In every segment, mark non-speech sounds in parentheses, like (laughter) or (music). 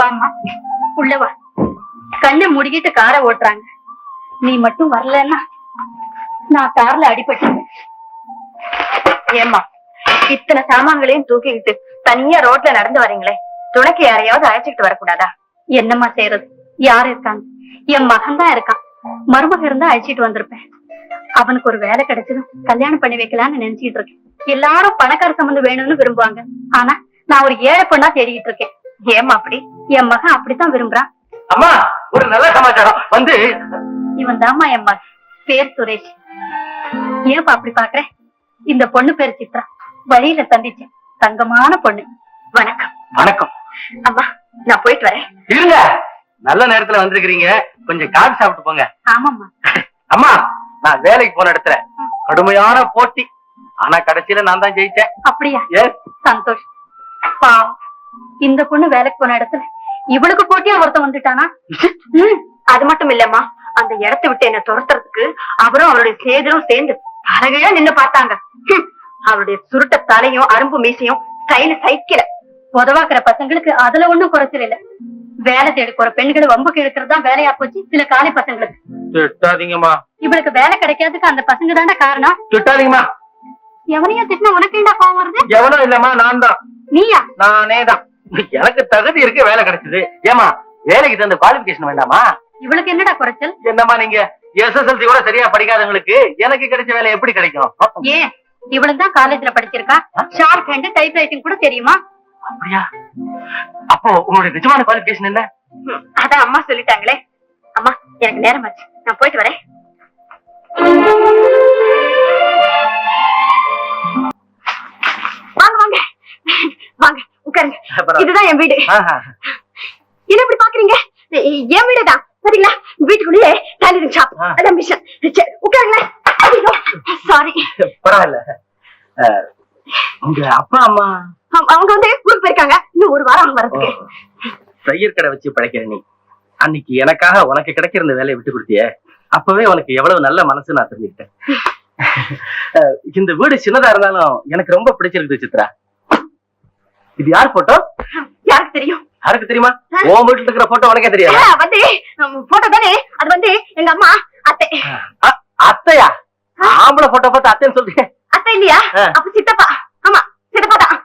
வாமா உள்ள வா. கண்ணை முடிக்கிட்டு காரை ஓட்டுறாங்க. நீ மட்டும் வரலன்னா நான் கார்ல அடிபட்டேன் ஏம்மா இத்தனை சாமான்களையும் தூக்கிக்கிட்டு தனியா ரோட்ல நடந்து வரீங்களே? துணைக்கு யாரையாவது அழைச்சிக்கிட்டு வரக்கூடாதா? என்னம்மா செய்யறது யார் இருக்காங்க? என் மகன் தான் இருக்கான். மருமக இருந்தா அழைச்சிட்டு வந்திருப்பேன். அவனுக்கு ஒரு வேலை கிடைச்சதும் கல்யாணம் பண்ணி வைக்கலாம்னு நினைச்சிட்டு இருக்கேன். எல்லாரும் பணக்கார சம்பந்தம் வேணும்னு விரும்புவாங்க. ஆனா நான் ஒரு ஏழை பொண்ணா தேடிக்கிட்டு இருக்கேன். ஏமா அப்படி என் மகன் அப்படித்தான் விரும்புறான். அம்மா ஒரு நல்ல சமாச்சாரம். வந்து. இவன் தாம்மா என் மகன். பேர் சுரேஷ். ஏன்பா அப்படி பாக்குற? இந்த பொண்ணு பேர் சித்ரா. வழியில சந்திச்சேன் தங்கமான பொண்ணு. வணக்கம். வணக்கம். அம்மா நான் போயிட்டு வரேன். இருங்க. நல்ல நேரத்துல வந்திருக்கிறீங்க. கொஞ்சம் காபி சாப்பிட்டு போங்க. ஆமாம்மா. அம்மா நான் வேலைக்கு போன இடத்துல கடுமையான போட்டி. ஆனா கடைசியில நான் தான் ஜெயிச்சேன். அப்படியா? சந்தோஷ். பாவம். இந்த பொண்ணு வேலைக்கு போன இடத்துல இவளுக்கு போட்டியா ஒருத்தன் வந்துட்டானா? அது மட்டும் இல்லம்மா. அந்த இடத்தை விட்டு என்ன துரத்துறதுக்கு அவரும் அவருடைய சேதரும் சேர்ந்து பலகையா நின்னு பார்த்தாங்க. அவருடைய சுருட்ட தலையும் அரும்பு மீசையும் ஸ்டைல சைக்கிள உதவாக்குற பசங்களுக்கு அதுல ஒண்ணும் குறைச்சல் இல்ல. வேலை தேடி போற பெண்களை வம்புக்கு இழுக்கிறது தான் வேலையா போச்சு சில காலி பசங்களுக்கு. திட்டாதீங்கம்மா. இவளுக்கு வேலை கிடைக்காததுக்கு அந்த பசங்க தானே காரணம். திட்டாதீங்கம்மா. எவனையும் திட்டினா உனக்கு என்ன கோவம் வருது? எவனும் இல்லம்மா நான் தான் நீயா? நானே தான் எனக்கு தகுதி இருக்கு வேலை கிடைச்சது. ஏமா வேலைக்கு தகுந்த குவாலிபிகேஷன் வேண்டாமா? இவளுக்கு என்னடா குறைச்சல்? என்னம்மா நீங்க? எஸ்எஸ்எல்சி கூட சரியா படிக்காதவங்களுக்கு எனக்கு கிடைச்ச வேலை எப்படி கிடைக்கும்? ஏன்? இவளும் தான் காலேஜ்ல படிச்சிருக்கா? ஷார்ட் ஹேண்ட் டைப் ரைட்டிங் கூட தெரியுமா? அப்படியா? அப்போ உங்களுடைய நிஜமான குவாலிபிகேஷன் என்ன? அதான் அம்மா சொல்லிட்டாங்களே. அம்மா எனக்கு நேரம் ஆச்சு. நான் போயிட்டு வரேன். இதுதான் என் வீடு. என்ன இப்படி பாக்குறீங்க? என் வீடு தான் பாத்தீங்களா வீட்டுக்குள்ளேயே டைலரிங் ஷாப் ஆ. அதான் மிஷன் உட்காருங்களேன். சாரி பரவாயில்ல. உங்க அப்பா அம்மா? அவங்க வந்து ஊருக்கு போயிருக்காங்க. இன்னும் ஒரு வாரம் அவங்க வரதுக்கு. தையர் கடை வச்சு பழைக்கிற நீ. அன்னைக்கு எனக்காக உனக்கு கிடைக்கிற இந்த வேலையை விட்டு கொடுத்தியே. அப்பவே உனக்கு எவ்வளவு நல்ல மனசு நான் தெரிஞ்சுக்கிட்டேன். இந்த வீடு சின்னதா இருந்தாலும் எனக்கு ரொம்ப பிடிச்சிருக்கு சித்ரா. இது யார் போட்டோ யாருக்கு தெரியும்? யாருக்கு தெரியுமா? உன் வீட்டுல இருக்கிற போட்டோ உனக்கே தெரியாது? வந்து போட்டோ தானே. அது வந்து எங்க அம்மா அத்தை. அத்தையா? ஆம்பளை போட்டோ பார்த்து அத்தைன்னு சொல்றீங்க. அத்தை இல்லையா. அப்ப சித்தப்பா. ஆமா சித்தப்பா தான்.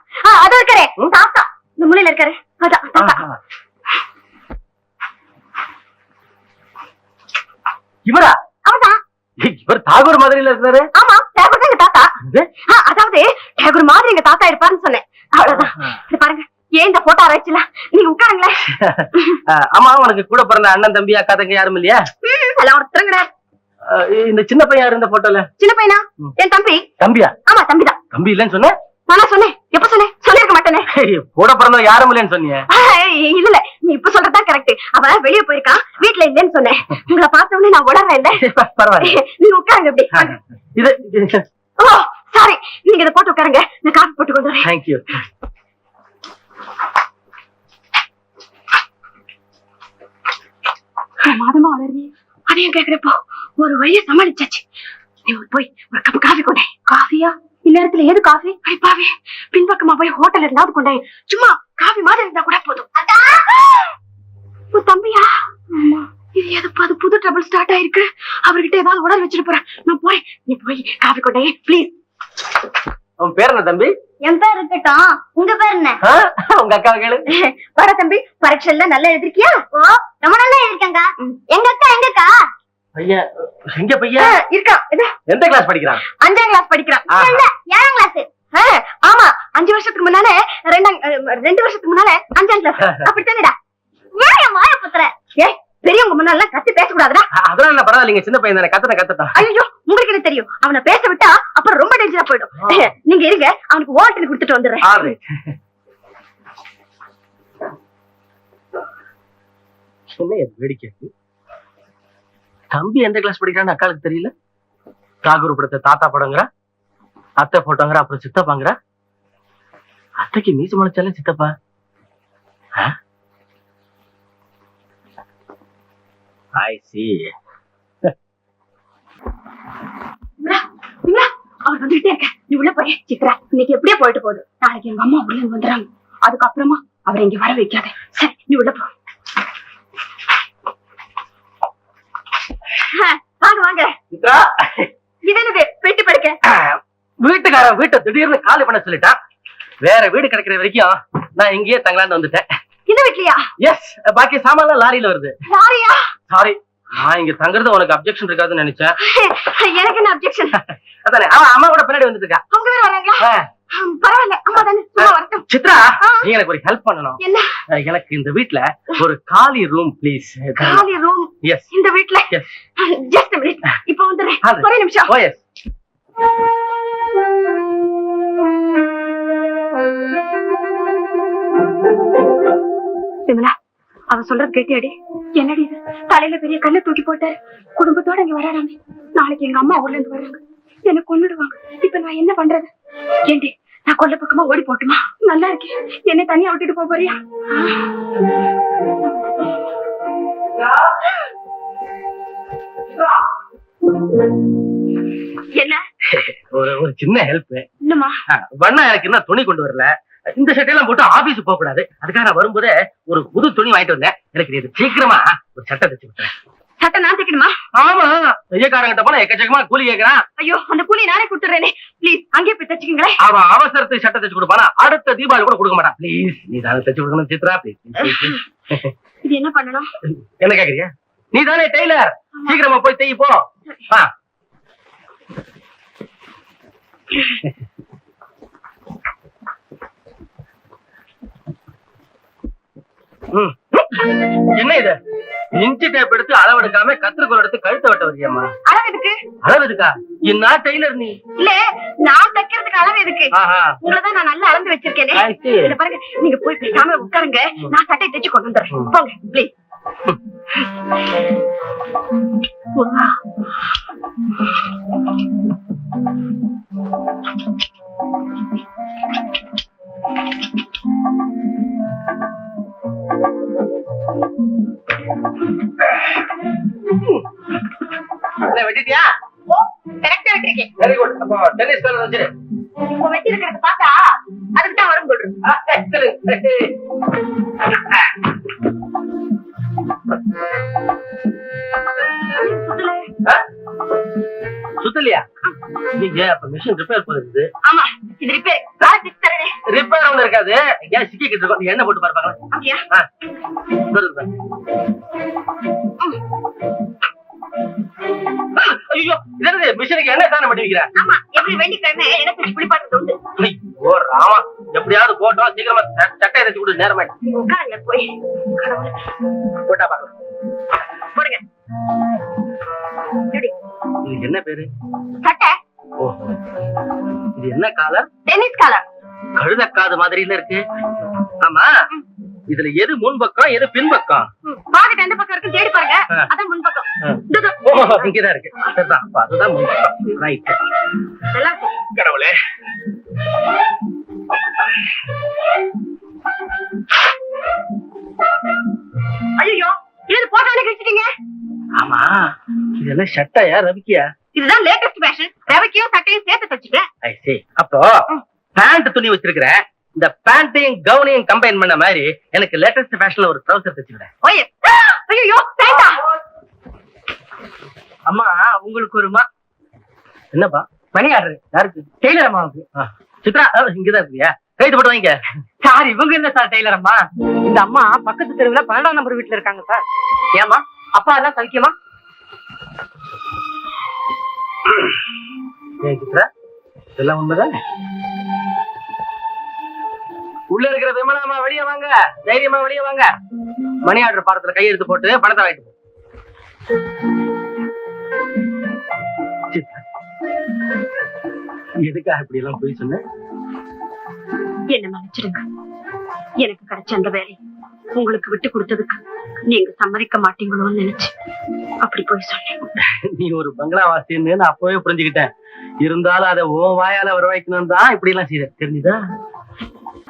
அது இருக்காரு. தாத்தா. இந்த மூலையில இருக்காரு. அதான் தாத்தா. இவரா? இவர் தாகூர் மதுரையில இருந்தாரு ஆமா எங்க தாத்தா. அதாவது டேகூர் மாதிரி எங்க தாத்தா இருப்பாருன்னு சொன்னேன். பாருங்க. ஏன் இந்த போட்டோ ஆராய்ச்சில நீங்க உட்காருங்களேன். (laughs) ஆமா உனக்கு கூட பிறந்த அண்ணன் தம்பி அக்கா தங்க யாரும் இல்லையா? எல்லாம் ஒருத்தரும் கிடையாது இந்த சின்ன பையன் இருந்த போட்டோல சின்ன பையனா. என் தம்பி. தம்பியா? ஆமா தம்பிதான். தம்பி இல்லைன்னு சொன்னேன் நானா சொன்னேன். எப்ப சொன்னேன்? சொல்லிருக்க மாட்டேனே. கூட பிறந்த யாரும் இல்லைன்னு சொன்னீங்க இல்ல இல்ல. நீ இப்ப சொல்றதுதான் கரெக்ட் அவன் வெளிய போயிருக்கான். வீட்ல இல்லன்னு சொன்னேன். உங்களை பார்த்த உடனே நான் உடறேன் இல்ல (laughs) பரவாயில்ல. நீங்க உட்காருங்க இப்படி இது ஓ சாரி நீங்க இதை போட்டு உட்காருங்க. நான் காஃபி போட்டு கொண்டு வரேன். தேங்க்யூ மாதமா வளருது அதையும் கேக்குறப்போ? ஒரு வழிய சமாளிச்சாச்சு. நீ ஒரு போய் ஒரு கப் காஃபி கொண்டே காஃபியா? இந்நேரத்துல ஏது காஃபி? அடிப்பாவே பின்பக்கமா போய் ஹோட்டல் இருந்தாவது கொண்டே சும்மா காஃபி மாதிரி இருந்தா கூட போதும். உன் தம்பியா? இது எதுப்பா அது புது ட்ரபிள் ஸ்டார்ட் ஆயிருக்கு. அவர்கிட்ட ஏதாவது உடல் வச்சுட்டு போறேன். நான் போய் நீ போய் காஃபி கொண்டே ப்ளீஸ் உன் பேர் என்ன தம்பி? என் பேர் இருக்கட்டும் உங்க பேர் என்ன? உங்க அக்கா கேளு. வர தம்பி பரீட்சைல நல்லா எழுதிருக்கியா? ஓ ரொம்ப நல்லா எழுதிருக்கேங்க எங்க அக்கா எங்க அக்கா? பையன் எங்க பையன்? இருக்கா இதோ, எந்த கிளாஸ் படிக்கிறான்? அஞ்சாம் கிளாஸ் படிக்கிறான். இல்ல, ஏழாம் கிளாஸ் ஆமா. அஞ்சு வருஷத்துக்கு முன்னால ரெண்டாம் ரெண்டு வருஷத்துக்கு முன்னால அஞ்சாம் கிளாஸ் அப்படித்தானடா? ஏன் என் வாய புத்துற? ஏய் பெரியவங்க முன்னால கத்தி பேசக்கூடாதுடா. அதெல்லாம் இல்ல பரவாயில்லைங்க. சின்ன பையன் தானே. கத்தன கத்தட்டான். ஐயோ உங்களுக்கு என்ன தெரியும்? அவனை பேச விட்டா அப்புறம் ரொம்ப டேஞ்சரா போயிடும். (laughs) நீங்க இருங்க அவனுக்கு ஓட்டல் கொடுத்துட்டு வந்துடுறேன். என்ன வேடிக்கை? தம்பி எந்த கிளாஸ் படிக்கிறான்னு அக்காளுக்கு தெரியல? தாகூர் படத்தை தாத்தா படங்கிற? அத்தை போட்டோங்கிற? அப்புறம் சித்தப்பாங்கிற? அத்தைக்கு மீசு முளைச்சாலே சித்தப்பா. ஐ இருக்கேன் நீ உள்ள போய் சித்ரா இன்னைக்கு எப்படியே போயிட்டு போகுது. நாளைக்கு எங்க அம்மா உள்ள இருந்து வந்துடுறாங்க. அதுக்கப்புறமா அவரை இங்க வர வைக்காத. சரி நீ உள்ள போ. ஆ, வாங்க வாங்க. சித்ரா. இது என்னது? பெட்டி படுக்க. வீட்டுக்காரன் வீட்டை திடீர்னு காலி பண்ண சொல்லிட்டான். வேற வீடு கிடைக்கிற வரைக்கும் நான் இங்கேயே தங்கலான்னு வந்துட்டேன். இந்த வீட்லயா? எஸ் பாக்கி சாமான்லாம் லாரியில வருது. யாரையா சாரி நான் இங்க தங்குறது உனக்கு அப்செக்ஷன் இருக்காதுன்னு நினைச்சேன். எனக்கு என்ன அப்செக்ஷன் அதானே அவன் அம்மா கூட பின்னாடி வந்துட்டு இருக்கா அவங்க வேற வராங்களா? பரவாயில்ல அம்மா தானே சும்மா வரட்டும். சித்ரா. நீ எனக்கு ஒரு ஹெல்ப் பண்ணணும். என்ன? எனக்கு இந்த வீட்ல ஒரு காலி ரூம் ப்ளீஸ் காலி ரூம் எஸ் இந்த வீட்ல? எஸ் ஜஸ்ட் மினிட் இப்போ வந்துடுறேன். அது. ஒரே நிமிஷம். ஓ எஸ் விமலா அவ சொல்றது கேட்டியாடி? தலையில பெரிய கல்ல தூக்கி போட்டாரு குடும்பத்தோட இங்க வராராமே. நாளைக்கு எங்க அம்மா ஊர்ல இருந்து வர்றாங்க என்ன கொன்னுடுவாங்க. இப்ப நான் என்ன பண்றது? ஏண்டி நான் கொல்ல பக்கமா ஓடி போட்டுமா? நல்லா இருக்கேன் என்னை தனியா விட்டுட்டு போக போறியா? என்ன? ஒரு ஒரு சின்ன ஹெல்ப் இன்னுமா வண்ணா எனக்கு என்ன துணி கொண்டு வரல. இந்த சட்டையெல்லாம் போட்டு ஆபீஸ் போக கூடாது அதுக்காக நான் வரும்போதே ஒரு புது துணி வாங்கிட்டு வந்தேன். எனக்கு இது சீக்கிரமா ஒரு சட்டை தச்சு விட்டுறேன் சட்டை நான் தைக்கணுமா? ஆமா. ஐயக்காரங்கிட்ட போனா எக்கச்சக்கமா கூலி கேக்குறான். ஐயோ அந்த கூலி நானே கொடுத்துறேனே ப்ளீஸ் அங்கேயே போய் தச்சுக்கீங்களேன் அவன் அவசரத்துக்கு சட்டை தச்சு கொடுப்பானா? அடுத்த தீபாவளி கூட கொடுக்க மாட்டான். ப்ளீஸ் நீ தானே தச்சு கொடுக்கணும் சித்ரா. ப்ளீஸ் இது என்ன பண்ணணும்? என்ன கேக்குறியா நீ தானே டெய்லர். சீக்கிரமா போய் தைய் போ. ஆ. என்ன இது? இன்ச்சி டேப் எடுத்து அளவெடுக்காம கத்திரிக்கோல் எடுத்து கழுத்தை வெட்ட வரியாமா அளவு எதுக்கு? அளவு எதுக்கா? என்ன டெய்லர் நீ? இல்ல நான் தைக்கிறதுக்கு அளவு எதுக்கு? ஆஹா. உங்களதான் நான் நல்லா அளந்து வச்சிருக்கேனே. I see. இத பாருங்க நீங்க போய் பேசாம உட்காருங்க. நான் சட்டை தைச்சு கொண்டு வந்துடுறேன். போங்க ப்ளீஸ் என்ன அப்போ டென்னிஸ் கால் வச்சிரு இப்ப வச்சிருக்கிறத பார்த்தா அதுக்கு தான் வரும் போடுறேன்? சுத்தலையா? நீங்க அப்ப மிஷின் ரிப்பேர் போகுது ஆமா இது ரிப்பேர் தரேனே. ஒண்ணு இருக்காது. ஏன் சிக்கிக்கிட்டு இருக்கோம்? என்ன போட்டு பாரு பார்க்கலாம். அப்படியா? ஆ. இதோ இருக்கு பாரு. ஆ, என்னது மிஷினுக்கு என்ன தானே பண்ணி வைக்கிற ஆமா எப்படி வெள்ளிக்கிழமை எனக்கு குளிப்பாட்டு உண்டு ஓ ராமா. எப்படியாவது போட்டோம் சீக்கிரமா ச- சட்டையை தச்சு கொடு உட்காருங்க போய். போட்டா பாக்கலாம் போடுங்க. என்ன பேரு? சட்டை. இது என்ன காலர் டென்னிஸ் காலர் கழுதக்காது மாதிரில இருக்கு. ஆமா. இதுல எது முன்பக்கம் எது பின்பக்கம்? பாக்கெட் எந்த பக்கம் இருக்கு தேடி பாருங்க. அதான் முன் பக்கம். இங்கதான் இருக்கு. அதுதான் முன்பக்கம் ரைட் நல்லா இருக்கு. கடவுளே. ஐயோ இது போட்டோல கிழிச்சிட்டீங்க. ஆமா. இது என்ன ஷர்ட்டாயா ரவிக்கியா? இதுதான் லேட்டஸ்ட் ஃபேஷன் ரவைக்கையும் சட்டையும் சேர்த்து தச்சுட்டேன் ஐ see. அப்போ பேண்ட் துணி வச்சிருக்கிறேன் இந்த பேண்ட்டையும் கவுனையும் கம்பைன் பண்ண மாதிரி எனக்கு லேட்டஸ்ட் ஃபேஷன்ல ஒரு ட்ரவுசர் தச்சுக்கிறேன். ஓயே ஐயோ வேண்டா அம்மா உங்களுக்கு ஒரு மா என்னப்பா? மணி ஆர்டர் யாருக்கு? டெய்லர் அம்மாவுக்கு? சித்ரா இங்கதான் இருக்கியா? கைது போட்டு வாங்கிக்க. சார் இவங்க என்ன சார் டெய்லர் அம்மா? இந்த அம்மா பக்கத்து தெருவுல பன்னெண்டாம் நம்பர் வீட்டுல இருக்காங்க சார். ஏமா அப்பா எல்லாம் சௌக்கியமா ஏன் சித்ரா இதெல்லாம் உண்மைதானே? உள்ள இருக்கிற விமலாமா வெளியே வாங்க. தைரியமா வெளியே வாங்க. மணி ஆர்டர் பாடத்துல கையெழுத்து போட்டு பணத்தை வாங்கிட்டு எதுக்காக இப்படி எல்லாம் போய் சொன்ன? என்ன மன்னிச்சிடுங்க. எனக்கு கிடைச்ச அந்த வேலை உங்களுக்கு விட்டு கொடுத்ததுக்கு நீங்க சம்மதிக்க மாட்டீங்களோன்னு நினைச்சு அப்படி போய் சொன்னேன். நீ ஒரு பங்களா வாசின்னு நான் அப்பவே புரிஞ்சுக்கிட்டேன். இருந்தாலும் அதை ஓ வாயால வர வைக்கணும் தான் இப்படி எல்லாம் செய்ய தெரிஞ்சுதா?